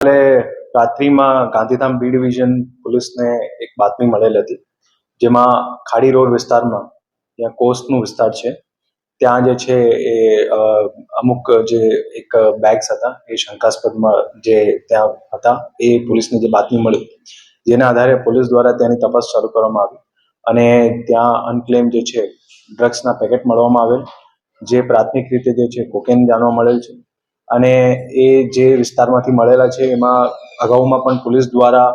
ગઈકાલે રાત્રિમાં Gandhidham B division પોલીસને એક બાતમી મળેલ હતી, જેમાં ખાડી રોડ વિસ્તારમાં ત્યાં કોસ્ટનું વિસ્તાર છે, ત્યાં જે છે એ અમુક જે એક બેગ્સ હતા, એ શંકાસ્પદમાં જે ત્યાં હતા, એ પોલીસને જે બાતમી મળી, જેના આધારે પોલીસ દ્વારા તેની તપાસ શરૂ કરવામાં આવી અને ત્યાં અનક્લેમ જે છે ડ્રગ્સના પેકેટ મળવામાં આવેલ, જે પ્રાથમિક રીતે જે છે કોકેન જાણવા મળેલ છે અને એ જે વિસ્તારમાંથી મળેલા છે, એમાં અગાઉમાં પણ પોલીસ દ્વારા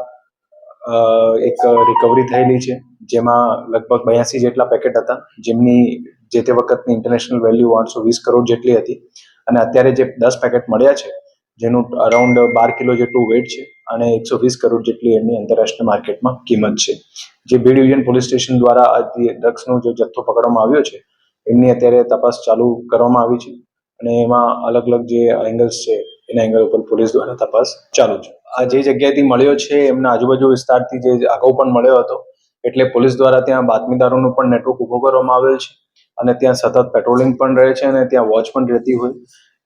એક રિકવરી થયેલી છે, જેમાં લગભગ બ્યાસી જેટલા પેકેટ હતા, જેમની જે તે વખતની ઇન્ટરનેશનલ વેલ્યુ આઠસો વીસ કરોડ જેટલી હતી. અને અત્યારે જે દસ પેકેટ મળ્યા છે, જેનું અરાઉન્ડ બાર કિલો જેટલું વેટ છે, અને એકસો વીસ કરોડ જેટલી એમની આંતરરાષ્ટ્રીય માર્કેટમાં કિંમત છે. જે બીડ યુનિયન પોલીસ સ્ટેશન દ્વારા ડ્રગ્સનો જે જથ્થો પકડવામાં આવ્યો છે, એમની અત્યારે તપાસ ચાલુ કરવામાં આવી છે. અને એમાં અલગ અલગ જે એંગલ્સ છે, એના એંગલ ઉપર પોલીસ દ્વારા તપાસ ચાલુ છે. આ જે જગ્યાએથી મળ્યો છે, એમના આજુબાજુ વિસ્તારથી જે અગાઉ પણ મળ્યો હતો, એટલે પોલીસ દ્વારા ત્યાં બાતમીદારોનું પણ નેટવર્ક ઊભો કરવામાં આવેલ છે અને ત્યાં સતત પેટ્રોલિંગ પણ રહે છે અને ત્યાં વોચ પણ રહેતી હોય.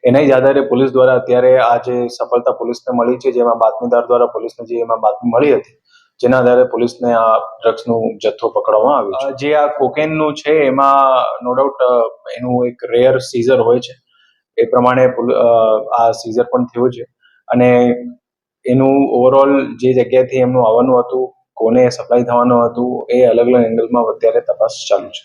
એના જ આધારે પોલીસ દ્વારા અત્યારે આ જે સફળતા પોલીસને મળી છે, જેમાં બાતમીદાર દ્વારા પોલીસને જે એમાં બાતમી મળી હતી, જેના આધારે પોલીસને આ ડ્રગ્સનું જથ્થો પકડવામાં આવ્યો જે આ કોકેનનું છે, એમાં નો ડાઉટ એનું એક રેયર સીઝર હોય છે. એ પ્રમાણે આ સીઝર પણ થયો છે. અને એનું ઓવરઓલ જે જગ્યાએથી એમનું આવવાનું હતું, કોને સપ્લાય થવાનું હતું, એ અલગ અલગ એંગલમાં અત્યારે તપાસ ચાલુ છે.